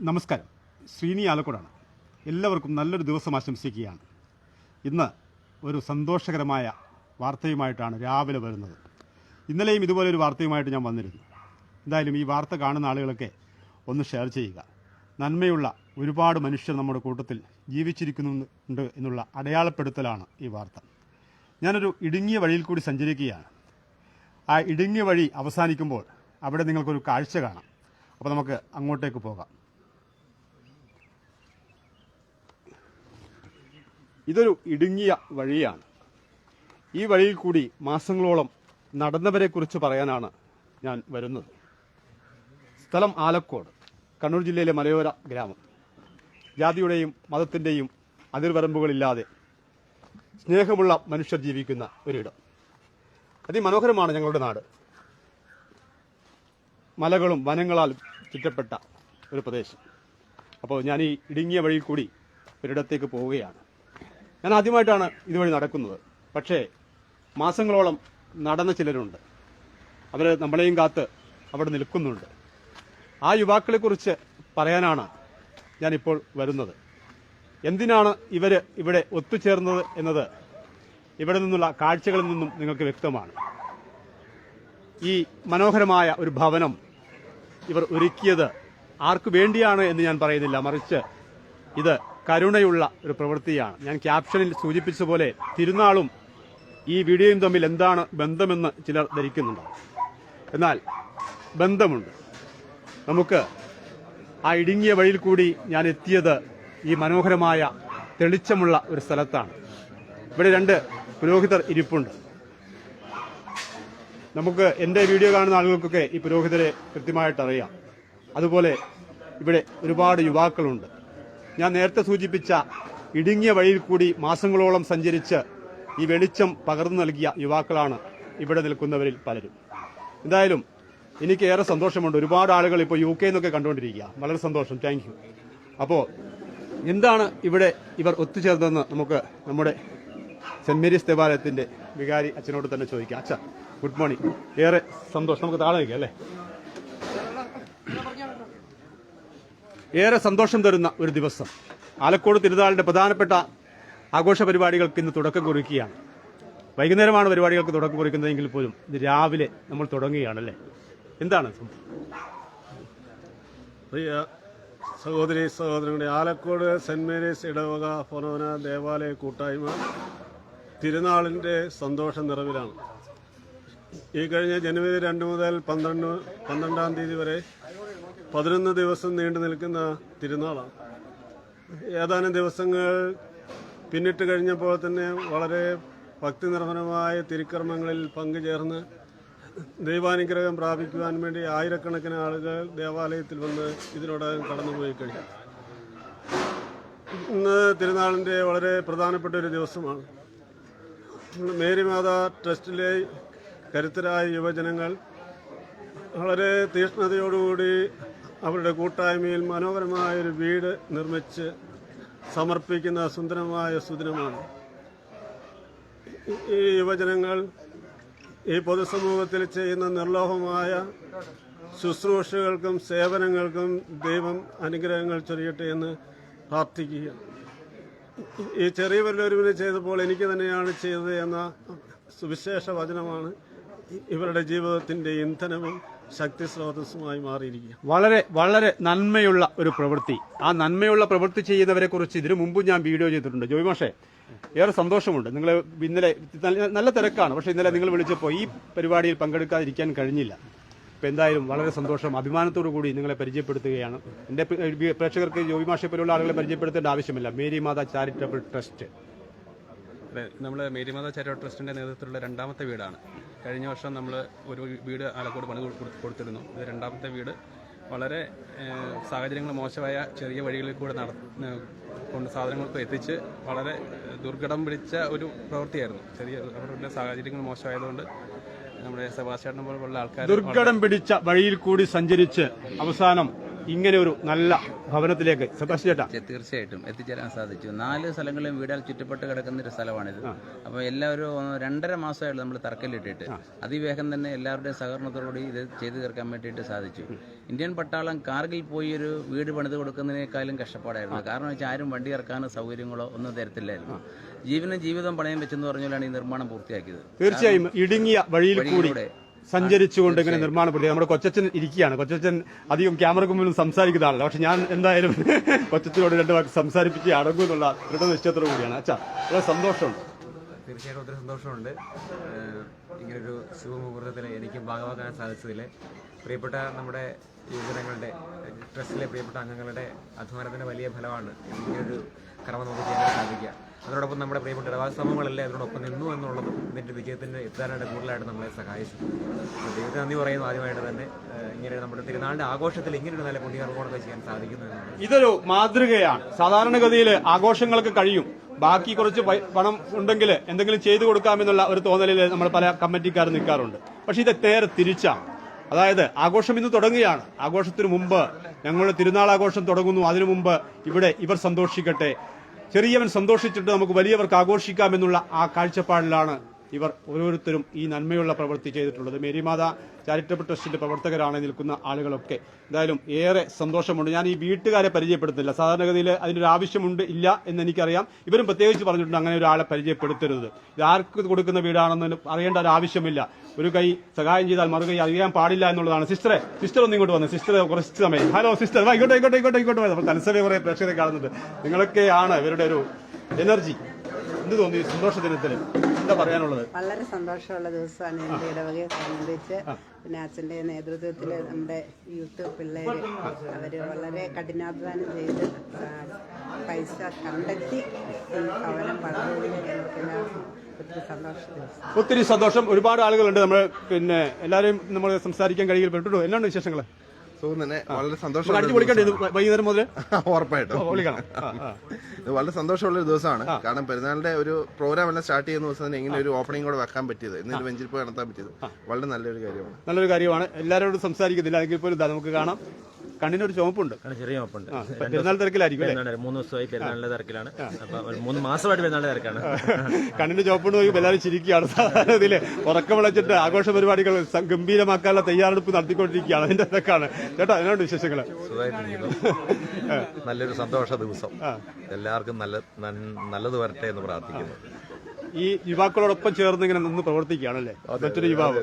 നമസ്കാരം. ശ്രീനി ആലക്കോടാണ്. എല്ലാവർക്കും നല്ലൊരു ദിവസം ആശംസിക്കുകയാണ്. ഇന്ന് ഒരു സന്തോഷകരമായ വാർത്തയുമായിട്ടാണ് രാവിലെ വരുന്നത്. ഇന്നലെയും ഇതുപോലെ ഒരു വാർത്തയുമായിട്ട് ഞാൻ വന്നിരുന്നു. എന്തായാലും ഈ വാർത്ത കാണുന്ന ആളുകളൊക്കെ ഒന്ന് ഷെയർ ചെയ്യുക. നന്മയുള്ള ഒരുപാട് മനുഷ്യർ നമ്മുടെ കൂട്ടത്തിൽ ജീവിച്ചിരിക്കുന്നുണ്ട് എന്നുള്ള അടയാളപ്പെടുത്തലാണ് ഈ വാർത്ത. ഞാനൊരു ഇടുങ്ങിയ വഴിയിൽ കൂടി സഞ്ചരിക്കുകയാണ്. ആ ഇടുങ്ങിയ വഴി അവസാനിക്കുമ്പോൾ അവിടെ നിങ്ങൾക്കൊരു കാഴ്ച കാണാം. അപ്പോൾ നമുക്ക് അങ്ങോട്ടേക്ക് പോകാം. ഇതൊരു ഇടുങ്ങിയ വഴിയാണ്. ഈ വഴിയിൽ കൂടി മാസങ്ങളോളം നടന്നവരെക്കുറിച്ച് പറയാനാണ് ഞാൻ വരുന്നത്. സ്ഥലം ആലക്കോട് കണ്ണൂർ ജില്ലയിലെ മലയോര ഗ്രാമം. ജാതിയുടെയും മതത്തിന്റെയും അതിർവരമ്പുകളില്ലാതെ സ്നേഹമുള്ള മനുഷ്യർ ജീവിക്കുന്ന ഒരിടം. അതിമനോഹരമാണ് ഞങ്ങളുടെ നാട്. മലകളും വനങ്ങളാൽ ചുറ്റപ്പെട്ട ഒരു പ്രദേശം. അപ്പോൾ ഞാൻ ഈ ഇടുങ്ങിയ വഴിയിൽ കൂടി ഒരിടത്തേക്ക് പോവുകയാണ്. ഞാൻ ആദ്യമായിട്ടാണ് ഇതുവഴി നടക്കുന്നത്. പക്ഷേ മാസങ്ങളോളം നടന്ന ചിലരുണ്ട്. അവർ നമ്മളെയും കാത്ത് അവിടെ നിൽക്കുന്നുണ്ട്. ആ യുവാക്കളെക്കുറിച്ച് പറയാനാണ് ഞാനിപ്പോൾ വരുന്നത്. എന്തിനാണ് ഇവർ ഇവിടെ ഒത്തുചേർന്നത് എന്നത് ഇവിടെ നിന്നുള്ള കാഴ്ചകളിൽ നിന്നും നിങ്ങൾക്ക് വ്യക്തമാണ്. ഈ മനോഹരമായ ഒരു ഭവനം ഇവർ ഒരുക്കിയത് ആർക്കു വേണ്ടിയാണ് എന്ന് ഞാൻ പറയുന്നില്ല. മറിച്ച് ഇത് കരുണയുള്ള ഒരു പ്രവൃത്തിയാണ്. ഞാൻ ക്യാപ്ഷനിൽ സൂചിപ്പിച്ചതുപോലെ തിരുനാളും ഈ വീഡിയോയും തമ്മിൽ എന്താണ് ബന്ധമെന്ന് ചിലർ ധരിക്കുന്നുണ്ട് എന്നാൽ ബന്ധമുണ്ട്. നമുക്ക് ആ ഇടുങ്ങിയ വഴിയിൽ കൂടി ഞാൻ എത്തിയത് ഈ മനോഹരമായ തെളിച്ചമുള്ള ഒരു സ്ഥലത്താണ്. ഇവിടെ രണ്ട് പുരോഹിതർ ഇരിപ്പുണ്ട്. നമുക്ക് എന്റെ വീഡിയോ കാണുന്ന ആളുകൾക്കൊക്കെ ഈ പുരോഹിതരെ കൃത്യമായിട്ട് അറിയാം അതുപോലെ ഇവിടെ ഒരുപാട് യുവാക്കളുണ്ട്. ഞാൻ നേരത്തെ സൂചിപ്പിച്ച ഇടുങ്ങിയ വഴിയിൽ കൂടി മാസങ്ങളോളം സഞ്ചരിച്ച് ഈ വെളിച്ചം പകർന്നു നൽകിയ യുവാക്കളാണ് ഇവിടെ നിൽക്കുന്നവരിൽ പലരും. എന്തായാലും എനിക്ക് ഏറെ സന്തോഷമുണ്ട്. ഒരുപാട് ആളുകൾ ഇപ്പോൾ യു കെ എന്നൊക്കെ കണ്ടുകൊണ്ടിരിക്കുക. വളരെ സന്തോഷം. താങ്ക് യു അപ്പോൾ എന്താണ് ഇവിടെ ഇവർ ഒത്തുചേർന്നതെന്ന് നമുക്ക് നമ്മുടെ സെന്റ് മേരീസ് ദേവാലയത്തിന്റെ വികാരി അച്ഛനോട് തന്നെ ചോദിക്കാം. അച്ഛ ഗുഡ് മോർണിംഗ് ഏറെ സന്തോഷം. നമുക്ക് താഴെ വയ്ക്കാം അല്ലേ? ഏറെ സന്തോഷം തരുന്ന ഒരു ദിവസം. ആലക്കോട് തിരുനാളിന്റെ പ്രധാനപ്പെട്ട ആഘോഷ പരിപാടികൾക്ക് ഇന്ന് തുടക്കം കുറിക്കുകയാണ്. വൈകുന്നേരമാണ് പരിപാടികൾക്ക് തുടക്കം കുറിക്കുന്നതെങ്കിൽ പോലും ഇത് രാവിലെ നമ്മൾ തുടങ്ങുകയാണല്ലേ? എന്താണ്? പ്രിയ സഹോദരി സഹോദരങ്ങളുടെ ആലക്കോട് സെന്റ് മേരീസ് ഇടവക ഫോനോന ദേവാലയ കൂട്ടായ്മ തിരുനാളിന്റെ സന്തോഷ നിറവിലാണ്. ഈ കഴിഞ്ഞ ജനുവരി രണ്ട് മുതൽ പന്ത്രണ്ട് പന്ത്രണ്ടാം തീയതി വരെ പതിനൊന്ന് ദിവസം നീണ്ടു നിൽക്കുന്ന തിരുനാളാണ്. ഏതാനും ദിവസങ്ങൾ പിന്നിട്ട് കഴിഞ്ഞപ്പോൾ തന്നെ വളരെ ഭക്തി നിർഭരമായ തിരുക്കർമ്മങ്ങളിൽ പങ്കുചേർന്ന് ദൈവാനുഗ്രഹം പ്രാപിക്കുവാൻ വേണ്ടി ആയിരക്കണക്കിന് ആളുകൾ ദേവാലയത്തിൽ വന്ന് ഇതിനോടകം കടന്നുപോയി കഴിഞ്ഞു. ഇന്ന് തിരുനാളിന്റെ വളരെ പ്രധാനപ്പെട്ട ഒരു ദിവസമാണ്. മേരിമാത ട്രസ്റ്റിലെ കരുത്തരായ യുവജനങ്ങൾ വളരെ തീഷ്ണതയോടുകൂടി അവരുടെ കൂട്ടായ്മയിൽ മനോഹരമായൊരു വീട് നിർമ്മിച്ച് സമർപ്പിക്കുന്ന സുന്ദരമായ സുദിനമാണ്. ഈ യുവജനങ്ങൾ ഈ പൊതുസമൂഹത്തിൽ ചെയ്യുന്ന നിർലോഭമായ ശുശ്രൂഷകൾക്കും സേവനങ്ങൾക്കും ദൈവം അനുഗ്രഹങ്ങൾ ചൊരിയട്ടെ എന്ന് പ്രാർത്ഥിക്കുക ഈ ചെറിയ വല്ലൊരുവിനെ ചെയ്തപ്പോൾ എനിക്ക് തന്നെയാണ് ചെയ്തത് എന്ന സുവിശേഷ വചനമാണ് ഇവരുടെ ജീവിതത്തിന്റെ ഇന്ധനവും ശക്തി സ്രോതസ്സുമായി മാറിയിരിക്കുക. വളരെ വളരെ നന്മയുള്ള ഒരു പ്രവൃത്തി. ആ നന്മയുള്ള പ്രവൃത്തി ചെയ്യുന്നവരെ കുറിച്ച് ഇതിനു മുമ്പ് ഞാൻ വീഡിയോ ചെയ്തിട്ടുണ്ട്. ജോയ് മാഷേ ഏറെ സന്തോഷമുണ്ട്. നിങ്ങൾ ഇന്നലെ നല്ല- തിരക്കാണ്. പക്ഷെ ഇന്നലെ നിങ്ങൾ വിളിച്ചപ്പോൾ ഈ പരിപാടിയിൽ പങ്കെടുക്കാതിരിക്കാൻ കഴിഞ്ഞില്ല. ഇപ്പം എന്തായാലും വളരെ സന്തോഷം. അഭിമാനത്തോടു കൂടി നിങ്ങളെ പരിചയപ്പെടുത്തുകയാണ്. എന്റെ പ്രേക്ഷകർക്ക് ജോയി മാഷെ പോലുള്ള ആളുകളെ പരിചയപ്പെടുത്തേണ്ട ആവശ്യമില്ല. Mary Matha charitable trust. നമ്മൾ മേരിമാത ചാരിറ്റബിൾ ട്രസ്റ്റിന്റെ നേതൃത്വത്തിലുള്ള രണ്ടാമത്തെ വീടാണ്. കഴിഞ്ഞ വർഷം നമ്മൾ ഒരു വീട് ആലക്കോട് പണി കൊടുത്തിരുന്നു. ഇത് രണ്ടാമത്തെ വീട്. വളരെ സാഹചര്യങ്ങൾ മോശമായ ചെറിയ വഴികളിൽ കൂടെ നട കൊണ്ട് സാധനങ്ങൾക്ക് എത്തിച്ച് വളരെ ദുർഘടം പിടിച്ച ഒരു പ്രവൃത്തിയായിരുന്നു. ചെറിയ അവരുടെ സാഹചര്യങ്ങൾ മോശമായതുകൊണ്ട് നമ്മുടെ സെബാസ്റ്റ്യനെ പോലുള്ള ആൾക്കാർ ദുർഘടം പിടിച്ച വഴിയിൽ കൂടി സഞ്ചരിച്ച് അവസാനം ഇങ്ങനെ ഒരു നല്ല ഭവനത്തിലേക്ക് തീർച്ചയായിട്ടും. എത്തിച്ചേരാൻ സാധിച്ചു. നാല് സ്ഥലങ്ങളിലും വീടാൽ ചുറ്റപ്പെട്ട് കിടക്കുന്ന ഒരു സ്ഥലമാണിത്. അപ്പോൾ എല്ലാവരും രണ്ടര മാസമായിട്ട് നമ്മൾ തറക്കല്ലിട്ടിട്ട്. അതിവേഗം തന്നെ എല്ലാവരുടെയും സഹകരണത്തോടുകൂടി ഇത് ചെയ്തു തീർക്കാൻ വേണ്ടിയിട്ട് സാധിച്ചു. ഇന്ത്യൻ പട്ടാളം കാർഗിൽ പോയി ഒരു വീട് പണിത് കൊടുക്കുന്നതിനേക്കാളും കഷ്ടപ്പാടായിരുന്നു. കാരണം വെച്ചാൽ ആരും വണ്ടി ഇറക്കാനോ സൗകര്യങ്ങളോ ഒന്നും തരത്തില്ലായിരുന്നു. ജീവനും ജീവിതം പണയം വെച്ചെന്ന് പറഞ്ഞാലാണ് ഈ നിർമ്മാണം പൂർത്തിയാക്കിയത്. തീർച്ചയായും ഇടുങ്ങിയ വഴിയിൽ കൂടി. വഴിയിലൂടെ. സഞ്ചരിച്ചുകൊണ്ട് ഇങ്ങനെ നിർമ്മാണം പ്രതി നമ്മുടെ കൊച്ചച്ഛൻ ഇരിക്കുകയാണ്. കൊച്ചച്ഛൻ അധികം ക്യാമറക്ക് മുന്നിൽ സംസാരിക്കുന്നതാണല്ലോ പക്ഷെ ഞാൻ എന്തായാലും കൊച്ചച്ഛനോട് രണ്ട് വാക്ക് സംസാരിപ്പിച്ച് അടങ്ങും എന്നുള്ള ദൃഢനിശ്ചയത്തോടു കൂടിയാണ്. അച്ഛാ വളരെ സന്തോഷമുണ്ട്. തീർച്ചയായിട്ടും ഒത്തിരി സന്തോഷമുണ്ട്. ഇങ്ങനൊരു ശുഭമുഹൂർത്തത്തിൽ എനിക്ക് ഭാഗമാക്കാൻ സാധിച്ചതിൽ പ്രിയപ്പെട്ട നമ്മുടെ യുവജനങ്ങളുടെ ട്രസ്റ്റിലെ പ്രിയപ്പെട്ട അംഗങ്ങളുടെ അധ്വാനത്തിന്റെ വലിയ ഫലമാണ് ഇങ്ങനൊരു കർമ്മം നമുക്ക് ചെയ്യാൻ സാധിക്കുക. അതോടൊപ്പം നമ്മുടെ പ്രിയപ്പെട്ട ഇടവാസ അതിനോടൊപ്പം നിന്നു എന്നുള്ളത് ഇതിന്റെ വിജയത്തിന് എത്താനായിട്ട് കൂടുതലായിട്ട് നമ്മളെ സഹായിച്ചു. ദൈവത്തെ നന്ദി പറയുന്നു ആദ്യമായിട്ട് തന്നെ. ഇങ്ങനെ നമ്മുടെ തിരുനാളിന്റെ ആഘോഷത്തിൽ ഇങ്ങനൊരു നല്ല പുണ്യകർമ്മങ്ങളൊക്കെ ചെയ്യാൻ സാധിക്കുന്നു ഇതൊരു മാതൃകയാണ്. സാധാരണഗതിയിൽ ആഘോഷങ്ങൾക്ക് കഴിയും. ബാക്കി കുറച്ച് പണം ഉണ്ടെങ്കിൽ എന്തെങ്കിലും ചെയ്തു കൊടുക്കാമെന്നുള്ള ഒരു തോന്നലിൽ നമ്മൾ പല കമ്മിറ്റിക്കാർ നിൽക്കാറുണ്ട്. പക്ഷേ ഇത് നേരെ തിരിച്ചാണ്. അതായത് ആഘോഷം ഇന്ന് തുടങ്ങുകയാണ്. ആഘോഷത്തിന് മുമ്പ് ഞങ്ങളുടെ തിരുനാൾ ആഘോഷം തുടങ്ങുന്നു. അതിനു മുമ്പ് ഇവിടെ ഇവർ സന്തോഷിക്കട്ടെ. ചെറിയവൻ സന്തോഷിച്ചിട്ട് നമുക്ക് വലിയവർക്ക് ആഘോഷിക്കാമെന്നുള്ള ആ കാഴ്ചപ്പാടിലാണ് ഇവർ ഓരോരുത്തരും ഈ നന്മയുള്ള പ്രവൃത്തി ചെയ്തിട്ടുള്ളത്. മേരിമാത ചാരിറ്റബിൾ ട്രസ്റ്റിന്റെ പ്രവർത്തകരാണ് നിൽക്കുന്ന ആളുകളൊക്കെ. എന്തായാലും ഏറെ സന്തോഷമുണ്ട്. ഞാൻ ഈ വീട്ടുകാരെ പരിചയപ്പെടുത്തില്ല. സാധാരണഗതിയിൽ അതിനൊരു ആവശ്യമുണ്ട് ഇല്ല എന്ന് എനിക്കറിയാം. ഇവരും പ്രത്യേകിച്ച് പറഞ്ഞിട്ടുണ്ട് അങ്ങനെ ഒരാളെ പരിചയപ്പെടുത്തരുത്. ഇത് ആർക്ക് കൊടുക്കുന്ന വീടാണെന്ന് അറിയേണ്ട ഒരു ആവശ്യമില്ല. ഒരു കൈ സഹായം ചെയ്താൽ മറുകൈ അറിയാൻ പാടില്ല എന്നുള്ളതാണ്. സിസ്റ്ററെ സിസ്റ്റർ ഒന്നും ഇങ്ങോട്ട് വന്നു. സിസ്റ്റർ കുറച്ച് സമയം. Hello sister. ഇങ്ങോട്ട് ഇങ്ങോട്ട് ഇങ്ങോട്ട് ഇങ്ങോട്ട് അപ്പോൾ തത്സമയം കുറെ പ്രേക്ഷകരെ കാണുന്നുണ്ട്. നിങ്ങളൊക്കെയാണ് ഇവരുടെ ഒരു എനർജി. എന്ത് തോന്നി സന്തോഷ ദിനത്തിൽ എന്താ പറയാനുള്ളത്? വളരെ സന്തോഷമുള്ള ദിവസമാണ് എന്റെ ഇടവകയെ സംബന്ധിച്ച്. പിന്നെ അച്ഛന്റെ നേതൃത്വത്തിൽ നമ്മുടെ യൂത്ത് പിള്ളേർ അവർ വളരെ കഠിനാധ്വാനം ചെയ്ത് പൈസ കണ്ടെത്തി ഈ ഭവനം ഒത്തിരി സന്തോഷ. ദിവസം ഒത്തിരി സന്തോഷം. ഒരുപാട് ആളുകളുണ്ട് നമ്മൾ പിന്നെ എല്ലാവരെയും നമ്മൾ സംസാരിക്കാൻ കഴിയില്ല പെട്ടുണ്ടോ എന്നാണ് വിശേഷങ്ങൾ സുഖം തന്നെ വളരെ സന്തോഷം വൈകുന്നേരം മുതൽ ഉറപ്പായിട്ടും. ഇത് വളരെ സന്തോഷമുള്ള ഒരു ദിവസമാണ് കാരണം പെരുന്നാളിന്റെ ഒരു പ്രോഗ്രാം എല്ലാം സ്റ്റാർട്ട് ചെയ്യുന്ന ദിവസം തന്നെ ഇങ്ങനെ ഒരു ഓപ്പണിംഗ് കൂടെ വെക്കാൻ പറ്റിയത് ഇന്നൊരു വെഞ്ചിരിപ്പ് പോയി നടത്താൻ പറ്റിയത്. വളരെ നല്ലൊരു കാര്യമാണ്. നല്ലൊരു കാര്യമാണ്. എല്ലാവരോടും സംസാരിക്കുന്നില്ല. എങ്കിൽ പോലും നമുക്ക് കാണാം. കണ്ണിനൊരു ചുമപ്പുണ്ട്. ചെറിയ ചുമപ്പുണ്ട്. പെരുന്നാൾ തിരക്കിലായിരിക്കും മൂന്ന് ദിവസമായി പെരുന്നാളിന്റെ തിരക്കിലാണ്. അപ്പൊ മൂന്ന് മാസമായിട്ട് പെരുന്നാളിന്റെ തിരക്കാണ്. കണ്ണിന്റെ ചുവപ്പുണ്ട് നോക്കി എല്ലാവരും ചിരിക്കുകയാണ്. സാധാരണ ഇതിൽ ഉറക്കം വിളച്ചിട്ട് ആഘോഷ പരിപാടികൾ ഗംഭീരമാക്കാനുള്ള തയ്യാറെടുപ്പ് നടത്തിക്കൊണ്ടിരിക്കുകയാണ്. അതിന്റെ തിരക്കാണ്. ചേട്ടാ അതിനോട് വിശേഷങ്ങൾ നല്ലൊരു സന്തോഷ ദിവസം. എല്ലാവർക്കും നല്ല നല്ലത് വരട്ടെ എന്ന് പ്രാർത്ഥിക്കുന്നു. ഈ യുവാക്കളോടൊപ്പം ചേർന്ന് ഇങ്ങനെ നിന്ന് പ്രവർത്തിക്കുകയാണല്ലേ മറ്റൊരു യുവാവ്.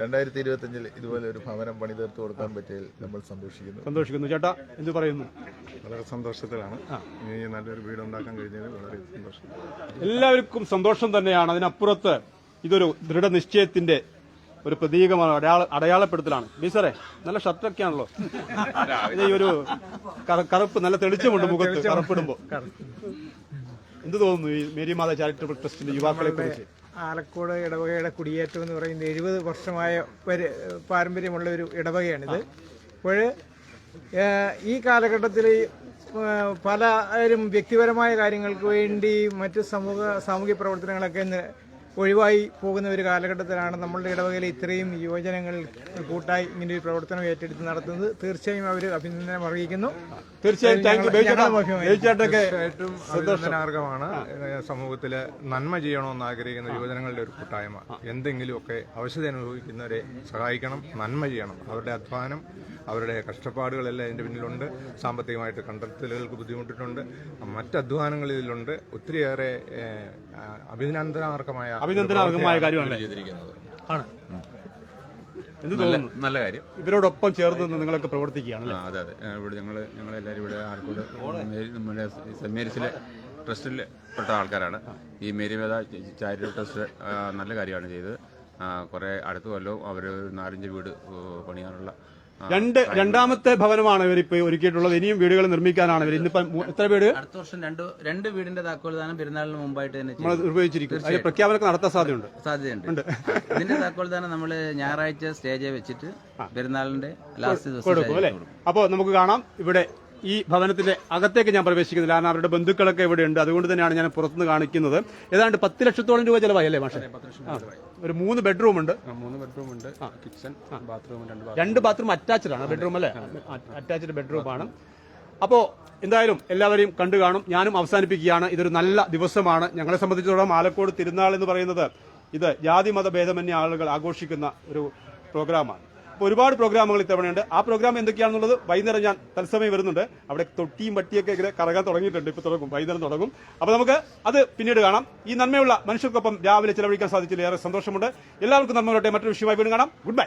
രണ്ടായിരത്തി ഇരുപത്തി അഞ്ചിൽ ഇതുപോലെ ഒരു ഭവനം പണി തീർത്ത് കൊടുക്കാൻ പറ്റിയതിൽ നമ്മൾ സന്തോഷിക്കുന്നു. സന്തോഷിക്കുന്നു. ചേട്ടാ എന്ത് പറയുന്നു? വളരെ സന്തോഷത്തിലാണ്. നല്ലൊരു വീട് ഉണ്ടാക്കാൻ കഴിഞ്ഞതിൽ വളരെ സന്തോഷം. എല്ലാവർക്കും സന്തോഷം തന്നെയാണ്. അതിനപ്പുറത്ത് ഇതൊരു ദൃഢനിശ്ചയത്തിന്റെ ഒരു പ്രതീകമാണ് അടയാള അടയാളപ്പെടുത്തലാണ്. ബീസറെ നല്ല ഷർട്ടൊക്കെ ആണല്ലോ ഈ ഒരു കറുപ്പ് നല്ല തെളിച്ചമുണ്ട് മുഖത്ത് കറുപ്പിടുമ്പോ. എന്ത് തോന്നുന്നു ഈ മേരിമാത ചാരിറ്റബിൾ ട്രസ്റ്റിന്റെ യുവാക്കളെ കുറിച്ച്? ആലക്കോട് ഇടവകയുടെ കുടിയേറ്റം എന്ന് പറയുന്നത് എഴുപത് വർഷമായ പരി- പാരമ്പര്യമുള്ള ഒരു ഇടവകയാണിത്. അപ്പോൾ ഈ കാലഘട്ടത്തിൽ പലരും വ്യക്തിപരമായ കാര്യങ്ങൾക്ക് വേണ്ടി മറ്റ് സമൂഹ സാമൂഹ്യ പ്രവർത്തനങ്ങളൊക്കെ ഒഴിവായി പോകുന്ന ഒരു കാലഘട്ടത്തിലാണ് നമ്മളുടെ ഇടവകയിൽ ഇത്രയും യുവജനങ്ങൾ കൂട്ടായി ഇങ്ങനെ ഒരു പ്രവർത്തനം ഏറ്റെടുത്ത് നടത്തുന്നത്. തീർച്ചയായും അവർ അഭിനന്ദനം അറിയിക്കുന്നു തീർച്ചയായും അഭിനന്ദനാർഹമാണ്. സമൂഹത്തിൽ നന്മ ചെയ്യണമെന്ന് ആഗ്രഹിക്കുന്ന യുവജനങ്ങളുടെ ഒരു കൂട്ടായ്മ. എന്തെങ്കിലുമൊക്കെ അവശത അനുഭവിക്കുന്നവരെ സഹായിക്കണം നന്മ ചെയ്യണം. അവരുടെ അധ്വാനം അവരുടെ കഷ്ടപ്പാടുകളെല്ലാം ഇതിന്റെ പിന്നിലുണ്ട്. സാമ്പത്തികമായിട്ട് കണ്ടെത്തലുകൾക്ക് ബുദ്ധിമുട്ടിട്ടുണ്ട്. മറ്റ് അധ്വാനങ്ങൾ ഇതിലുണ്ട് ഒത്തിരിയേറെ അഭിനന്ദനാർഹമായ അഭിനന്ദനാർഹമായ കാര്യമാണ് ചെയ്തിരിക്കുന്നത്. ആണ്. എന്ത് തോന്നുന്നു? നല്ല കാര്യം. ഇവരോടൊപ്പം ചേർന്ന് നിന്ന് നിങ്ങളൊക്കെ പ്രവർത്തിക്കുകയാണ് ആ, അതെ അതെ. ആ, ഇവിടെ ഞങ്ങൾ ഞങ്ങളെല്ലാവരും ഇവിടെ ആർക്കോട് മേരി- നമ്മുടെ സെന്റ് മേരീസിലെ ട്രസ്റ്റിൽ പെട്ട ആൾക്കാരാണ്. ഈ മേരിവേദ ചാരിറ്റബിൾ ട്രസ്റ്റ് ആ, നല്ല കാര്യമാണ് ചെയ്തത്. ആ, കുറേ അടുത്ത കൊല്ലവും അവർ നാലഞ്ച് വീട് പണിയാനുള്ള രണ്ട് രണ്ടാമത്തെ ഭവനമാണ് ഇവർ ഇപ്പൊ ഒരുക്കിയിട്ടുള്ളത്. ഇനിയും വീടുകൾ നിർമ്മിക്കാനാണ് ഇവർ ഇന്നിപ്പം എത്ര വീട് അടുത്ത വർഷം രണ്ട് രണ്ട് വീടിന്റെ താക്കോൽദാനം പെരുന്നാളിന് മുമ്പായിട്ട് തന്നെ നമ്മൾ. നിർവഹിച്ചിരിക്കും. പ്രഖ്യാപനമൊക്കെ നടത്താൻ സാധ്യതയുണ്ട്. സാധ്യതയുണ്ട്. ഇതിന്റെ താക്കോൽദാനം നമ്മൾ ഞായറാഴ്ച സ്റ്റേജ് വെച്ചിട്ട് പെരുന്നാളിന്റെ ലാസ്റ്റ് ദിവസം അപ്പോ നമുക്ക് കാണാം. ഇവിടെ ഈ ഭവനത്തിന്റെ അകത്തേക്ക് ഞാൻ പ്രവേശിക്കുന്നില്ല. കാരണം അവരുടെ ബന്ധുക്കളൊക്കെ ഇവിടെ ഉണ്ട് അതുകൊണ്ട് തന്നെയാണ് ഞാൻ പുറത്തുനിന്ന് കാണിക്കുന്നത്. ഏതാണ്ട് പത്ത് ലക്ഷത്തോളം രൂപ ചെലവായി അല്ലേ മാഷെ? ഒരു മൂന്ന് ബെഡ്റൂം ഉണ്ട്. മൂന്ന് ബെഡ്റൂം ഉണ്ട് കിച്ചൺ ബാത്റൂം രണ്ട് ബാത്റൂം. അറ്റാച്ച്ഡ് ആണ്. ബെഡ്റൂം അല്ലേ? അറ്റാച്ച്ഡ് ബെഡ്റൂം ആണ് അപ്പോ എന്തായാലും എല്ലാവരെയും കണ്ടു കാണും. ഞാനും അവസാനിപ്പിക്കുകയാണ്. ഇതൊരു നല്ല ദിവസമാണ്. ഞങ്ങളെ സംബന്ധിച്ചിടത്തോളം ആലക്കോട് തിരുനാൾ എന്ന് പറയുന്നത് ഇത് ജാതി മത ഭേദമന്യ ആളുകൾ ആഘോഷിക്കുന്ന ഒരു പ്രോഗ്രാമാണ്. ഒരുപാട് പ്രോഗ്രാമുകൾ ഇത്തവണയുണ്ട്. ആ പ്രോഗ്രാം എന്തൊക്കെയാണെന്നുള്ളത് വൈകുന്നേരം ഞാൻ തത്സമയം വരുന്നുണ്ട്. അവിടെ തൊട്ടിയും പട്ടിയൊക്കെ ഇങ്ങനെ കറങ്ങാൻ തുടങ്ങിയിട്ടുണ്ട്. ഇപ്പൊ തുടങ്ങും. വൈകുന്നേരം തുടങ്ങും. അപ്പോൾ നമുക്ക് അത് പിന്നീട് കാണാം. ഈ നന്മയുള്ള മനുഷ്യർക്കൊപ്പം രാവിലെ ചിലവഴിക്കാൻ സാധിച്ചില്ല ഏറെ സന്തോഷമുണ്ട്. എല്ലാവർക്കും നന്മ മറ്റൊരു വിഷയമായി വീണ്ടും കാണാം. Good bye